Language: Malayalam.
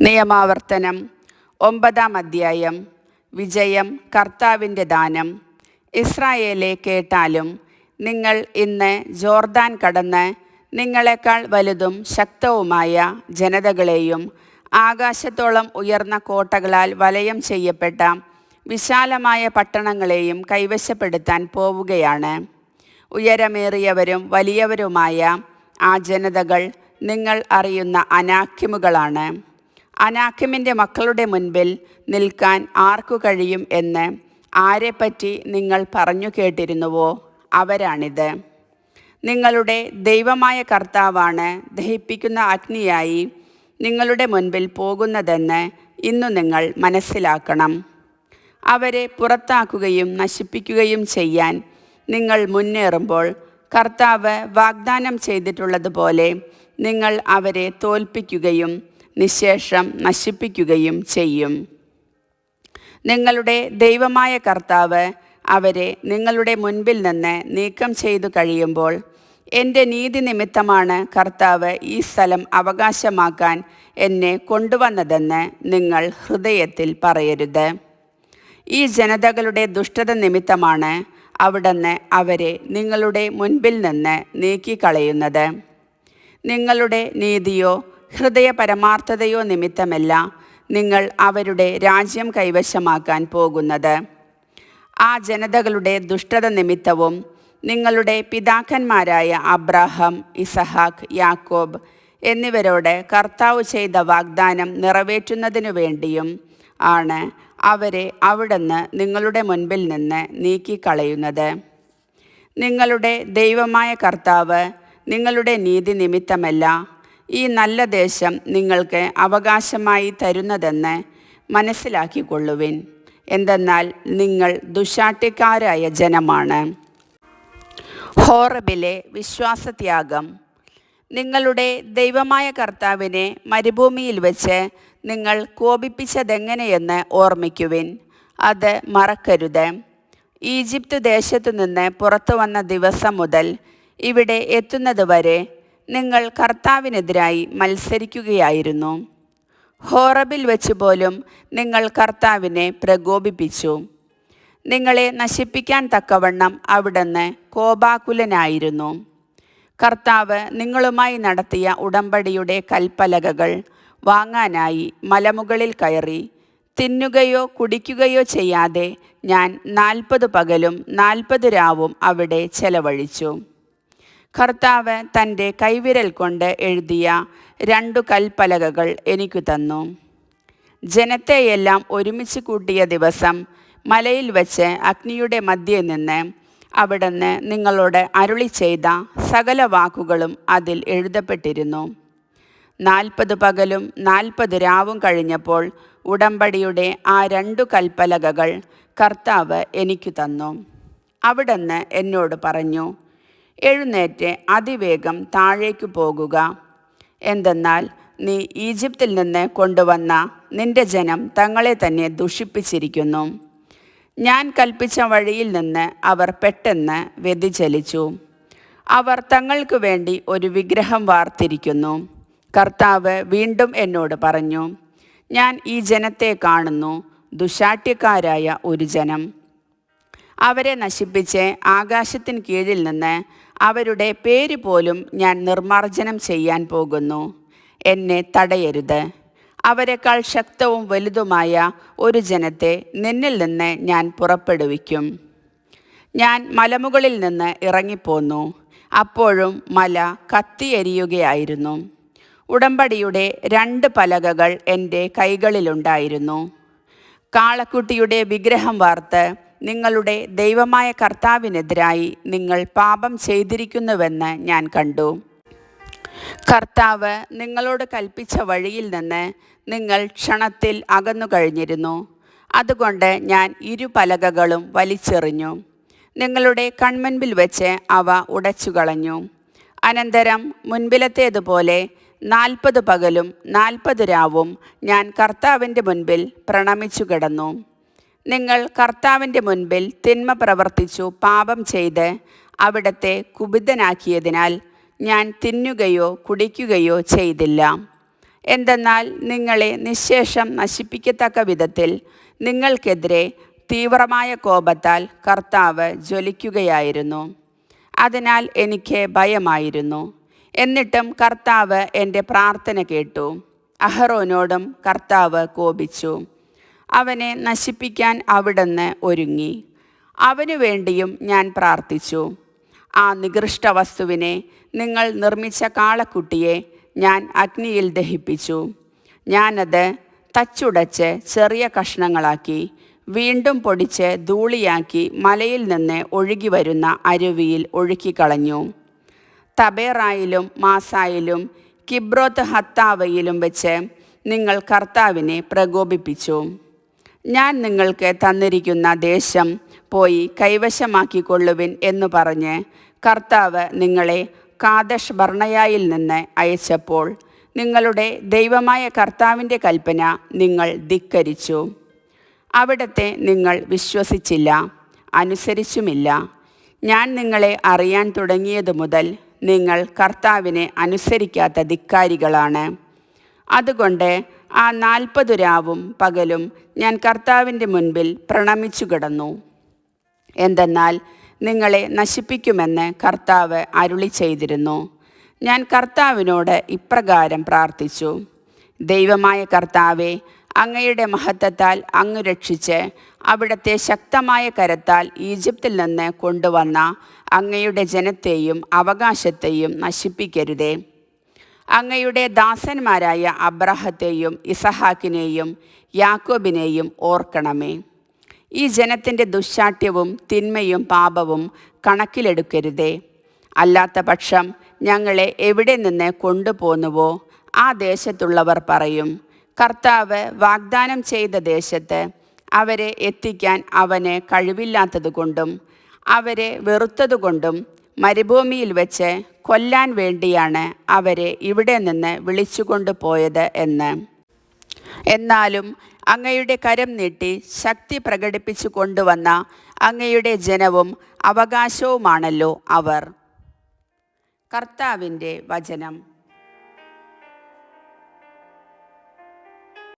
നിയമാവർത്തനം. ഒമ്പതാം അധ്യായം. വിജയം കർത്താവിന്റെ ദാനം. ഇസ്രായേലെ കേട്ടാലും നിങ്ങൾ ഇന്ന് ജോർദാൻ കടന്ന് നിങ്ങളെക്കാൾ വലുതും ശക്തവുമായ ജനതകളെയും ആകാശത്തോളം ഉയർന്ന കോട്ടകളാൽ വലയം ചെയ്യപ്പെട്ട വിശാലമായ പട്ടണങ്ങളെയും കൈവശപ്പെടുത്താൻ പോവുകയാണ്. ഉയരമേറിയവരും വലിയവരുമായ ആ ജനതകൾ നിങ്ങൾ അറിയുന്ന അനാക്യമുകളാണ് അനാക്യമിന്റെ മക്കളുടെ മുൻപിൽ നിൽക്കാൻ ആർക്കു കഴിയും എന്ന് ആരെപ്പറ്റി നിങ്ങൾ പറഞ്ഞു കേട്ടിരുന്നുവോ? അവരാണിത്. നിങ്ങളുടെ ദൈവമായ കർത്താവാണ് ദഹിപ്പിക്കുന്ന അഗ്നിയായി നിങ്ങളുടെ മുൻപിൽ പോകുന്നതെന്ന് ഇന്നു നിങ്ങൾ മനസ്സിലാക്കണം. അവരെ പുറത്താക്കുകയും നശിപ്പിക്കുകയും ചെയ്യാൻ നിങ്ങൾ മുന്നേറുമ്പോൾ കർത്താവ് വാഗ്ദാനം ചെയ്തിട്ടുള്ളതുപോലെ നിങ്ങൾ അവരെ തോൽപ്പിക്കുകയും നിശേഷം നശിപ്പിക്കുകയും ചെയ്യും. നിങ്ങളുടെ ദൈവമായ കർത്താവ് അവരെ നിങ്ങളുടെ മുൻപിൽ നിന്ന് നീക്കം ചെയ്തു കഴിയുമ്പോൾ എന്റെ നീതി നിമിത്തമാണ് കർത്താവ് ഈ സ്ഥലം അവകാശമാക്കാൻ എന്നെ കൊണ്ടുവന്നതെന്ന് നിങ്ങൾ ഹൃദയത്തിൽ പറയരുത്. ഈ ജനതകളുടെ ദുഷ്ടത നിമിത്തമാണ് അവിടുന്ന് അവരെ നിങ്ങളുടെ മുൻപിൽ നിന്ന് നീക്കിക്കളയുന്നത്. നിങ്ങളുടെ നീതിയോ ഹൃദയ പരമാർത്ഥതയോ നിമിത്തമല്ല നിങ്ങൾ അവരുടെ രാജ്യം കൈവശമാക്കാൻ പോകുന്നത്. ആ ജനതകളുടെ ദുഷ്ടത നിമിത്തവും നിങ്ങളുടെ പിതാക്കന്മാരായ അബ്രഹാം ഇസഹാക്ക് യാക്കോബ് എന്നിവരോട് കർത്താവ് ചെയ്ത വാഗ്ദാനം നിറവേറ്റുന്നതിനു വേണ്ടിയും ആണ് അവരെ അവിടുന്ന് നിങ്ങളുടെ മുൻപിൽ നിന്ന് നീക്കിക്കളയുന്നത്. നിങ്ങളുടെ ദൈവമായ കർത്താവ് നിങ്ങളുടെ നീതി നിമിത്തമല്ല ഈ നല്ല ദേശം നിങ്ങൾക്ക് അവകാശമായി തരുന്നതെന്ന് മനസ്സിലാക്കിക്കൊള്ളുവിൻ. എന്തെന്നാൽ നിങ്ങൾ ദുശാട്ടിക്കാരായ ജനമാണ്. ഹോറബിലെ വിശ്വാസത്യാഗം. നിങ്ങളുടെ ദൈവമായ കർത്താവിനെ മരുഭൂമിയിൽ വെച്ച് നിങ്ങൾ കോപിപ്പിച്ചതെങ്ങനെയെന്ന് ഓർമ്മിക്കുവിൻ. അത് മറക്കരുത്. ഈജിപ്ത് ദേശത്തു നിന്ന് പുറത്തു വന്ന ദിവസം മുതൽ ഇവിടെ എത്തുന്നതുവരെ നിങ്ങൾ കർത്താവിനെതിരായി മത്സരിക്കുകയായിരുന്നു. ഹോറബിൽ വെച്ച് പോലും നിങ്ങൾ കർത്താവിനെ പ്രകോപിപ്പിച്ചു. നിങ്ങളെ നശിപ്പിക്കാൻ തക്കവണ്ണം അവിടുന്ന് കോപാകുലനായിരുന്നു. കർത്താവ് നിങ്ങളുമായി നടത്തിയ ഉടമ്പടിയുടെ കൽപ്പലകകൾ വാങ്ങാനായി മലമുകളിൽ കയറി തിന്നുകയോ കുടിക്കുകയോ ചെയ്യാതെ ഞാൻ നാൽപ്പത് പകലും നാൽപ്പത് രാവും അവിടെ ചെലവഴിച്ചു. കർത്താവ് തന്റെ കൈവിരൽ കൊണ്ട് എഴുതിയ രണ്ടു കൽപ്പലകകൾ എനിക്ക് തന്നു. ജനത്തെയെല്ലാം ഒരുമിച്ച് കൂട്ടിയ ദിവസം മലയിൽ വച്ച് അഗ്നിയുടെ മധ്യേ നിന്ന് അവിടുന്ന് നിങ്ങളോട് അരുളി ചെയ്ത സകല വാക്കുകളും അതിൽ എഴുതപ്പെട്ടിരുന്നു. നാൽപ്പത് പകലും നാൽപ്പത് രാവും കഴിഞ്ഞപ്പോൾ ഉടമ്പടിയുടെ ആ രണ്ടു കൽപ്പലകകൾ കർത്താവ് എനിക്ക് തന്നു. അവിടുന്ന് എന്നോട് പറഞ്ഞു എഴുന്നേറ്റ് അതിവേഗം താഴേക്ക് പോകുക. എന്തെന്നാൽ നീ ഈജിപ്തിൽ നിന്ന് കൊണ്ടുവന്ന നിന്റെ ജനം തങ്ങളെ തന്നെ ദുഷിപ്പിച്ചിരിക്കുന്നു. ഞാൻ കൽപ്പിച്ച വഴിയിൽ നിന്ന് അവർ പെട്ടെന്ന് വ്യതിചലിച്ചു. അവർ തങ്ങൾക്ക് വേണ്ടി ഒരു വിഗ്രഹം വാർത്തിരിക്കുന്നു. കർത്താവ് വീണ്ടും എന്നോട് പറഞ്ഞു ഞാൻ ഈ ജനത്തെ കാണുന്നു ദുശാട്യക്കാരായ ഒരു ജനം. അവരെ നശിപ്പിച്ച് ആകാശത്തിന് കീഴിൽ നിന്ന് അവരുടെ പേര് പോലും ഞാൻ നിർമാർജനം ചെയ്യാൻ പോകുന്നു. എന്നെ തടയരുത്. അവരെക്കാൾ ശക്തവും വലുതുമായ ഒരു ജനത്തെ നിന്നിൽ നിന്ന് ഞാൻ പുറപ്പെടുവിക്കും. ഞാൻ മലമുകളിൽ നിന്ന് ഇറങ്ങിപ്പോന്നു. അപ്പോഴും മല കത്തിയെരിയുകയായിരുന്നു. ഉടമ്പടിയുടെ രണ്ട് പലകകൾ എന്റെ കൈകളിലുണ്ടായിരുന്നു. കാളക്കുട്ടിയുടെ വിഗ്രഹം വാർത്ത് നിങ്ങളുടെ ദൈവമായ കർത്താവിനെതിരായി നിങ്ങൾ പാപം ചെയ്തിരിക്കുന്നുവെന്ന് ഞാൻ കണ്ടു. കർത്താവ് നിങ്ങളോട് കൽപ്പിച്ച വഴിയിൽ നിന്ന് നിങ്ങൾ ക്ഷണത്തിൽ അകന്നു കഴിഞ്ഞിരുന്നു. അതുകൊണ്ട് ഞാൻ ഇരു പലകകളും വലിച്ചെറിഞ്ഞു. നിങ്ങളുടെ കൺമുൻപിൽ വെച്ച് അവ ഉടച്ചു കളഞ്ഞു അനന്തരം മുൻപിലത്തേതുപോലെ നാൽപ്പത് പകലും നാൽപ്പത് രാവും ഞാൻ കർത്താവിന്റെ മുൻപിൽ പ്രണമിച്ചു കിടന്നു നിങ്ങൾ കർത്താവിന്റെ മുൻപിൽ തിന്മ പ്രവർത്തിച്ചു പാപം ചെയ്ത് അവിടത്തെ കുപിതനാക്കിയതിനാൽ ഞാൻ തിന്നുകയോ കുടിക്കുകയോ ചെയ്തില്ല. എന്തെന്നാൽ നിങ്ങളെ നിശേഷം നശിപ്പിക്കത്തക്ക വിധത്തിൽ നിങ്ങൾക്കെതിരെ തീവ്രമായ കോപത്താൽ കർത്താവ് ജ്വലിക്കുകയായിരുന്നു. അതിനാൽ എനിക്ക് ഭയമായിരുന്നു. എന്നിട്ടും കർത്താവ് എന്റെ പ്രാർത്ഥന കേട്ടു. അഹറോനോടും കർത്താവ് കോപിച്ചു. അവനെ നശിപ്പിക്കാൻ അവിടുന്ന് ഒരുങ്ങി. അവനു വേണ്ടിയും ഞാൻ പ്രാർത്ഥിച്ചു. ആ നികൃഷ്ട വസ്തുവിനെ നിങ്ങൾ നിർമ്മിച്ച കാളക്കുട്ടിയെ ഞാൻ അഗ്നിയിൽ ദഹിപ്പിച്ചു. ഞാനത് തച്ചുടച്ച് ചെറിയ കഷ്ണങ്ങളാക്കി വീണ്ടും പൊടിച്ച് ധൂളിയാക്കി മലയിൽ നിന്ന് ഒഴുകി വരുന്ന അരുവിയിൽ ഒഴുക്കിക്കളഞ്ഞു. തബേറായിലും മാസായിലും കിബ്രോത്ത് ഹത്താവയിലും വെച്ച് നിങ്ങൾ കർത്താവിനെ പ്രകോപിപ്പിച്ചു. ഞാൻ നിങ്ങൾക്ക് തന്നിരിക്കുന്ന ദേശം പോയി കൈവശമാക്കിക്കൊള്ളുവിൻ എന്ന് പറഞ്ഞ് കർത്താവ് നിങ്ങളെ കാദഷ് ഭർണയായിൽ നിന്ന് അയച്ചപ്പോൾ നിങ്ങളുടെ ദൈവമായ കർത്താവിന്റെ കൽപ്പന നിങ്ങൾ ധിക്കരിച്ചു. അവിടത്തെ നിങ്ങൾ വിശ്വസിച്ചില്ല അനുസരിച്ചുമില്ല. ഞാൻ നിങ്ങളെ അറിയാൻ തുടങ്ങിയതു മുതൽ നിങ്ങൾ കർത്താവിനെ അനുസരിക്കാത്ത ധിക്കാരികളാണ്. അതുകൊണ്ട് ആ നാൽപ്പതു രാവും പകലും ഞാൻ കർത്താവിന്റെ മുൻപിൽ പ്രണമിച്ചു കിടന്നു എന്തെന്നാൽ നിങ്ങളെ നശിപ്പിക്കുമെന്ന് കർത്താവ് അരുളി ചെയ്തിരുന്നു. ഞാൻ കർത്താവിനോട് ഇപ്രകാരം പ്രാർത്ഥിച്ചു. ദൈവമായ കർത്താവെ അങ്ങയുടെ മഹത്വത്താൽ അങ്ങ് രക്ഷിച്ച് അവിടുത്തെ ശക്തമായ കരത്താൽ ഈജിപ്തിൽ നിന്ന് കൊണ്ടുവന്ന അങ്ങയുടെ ജനത്തെയും അവകാശത്തെയും നശിപ്പിക്കരുതേ. അങ്ങയുടെ ദാസന്മാരായ അബ്രാഹത്തെയും ഇസഹാക്കിനെയും യാക്കോബിനെയും ഓർക്കണമേ. ഈ ജനത്തിന്റെ ദുശാഠ്യവും തിന്മയും പാപവും കണക്കിലെടുക്കരുതേ. അല്ലാത്ത പക്ഷം ഞങ്ങളെ എവിടെ നിന്ന് കൊണ്ടുപോന്നുവോ ആ ദേശത്തുള്ളവർ പറയും കർത്താവ് വാഗ്ദാനം ചെയ്ത ദേശത്ത് അവരെ എത്തിക്കാൻ അവന് കഴിവില്ലാത്തതുകൊണ്ടും അവരെ വെറുത്തതുകൊണ്ടും മരുഭൂമിയിൽ വെച്ച് കൊല്ലാൻ വേണ്ടിയാണ് അവരെ ഇവിടെ നിന്ന് വിളിച്ചുകൊണ്ടു പോയത് എന്ന്. എന്നാലും അങ്ങയുടെ കരം നീട്ടി ശക്തി പ്രകടിപ്പിച്ചു കൊണ്ടുവന്ന അങ്ങയുടെ ജനവും അവകാശവുമാണല്ലോ അവർ. കർത്താവിന്റെ വചനം.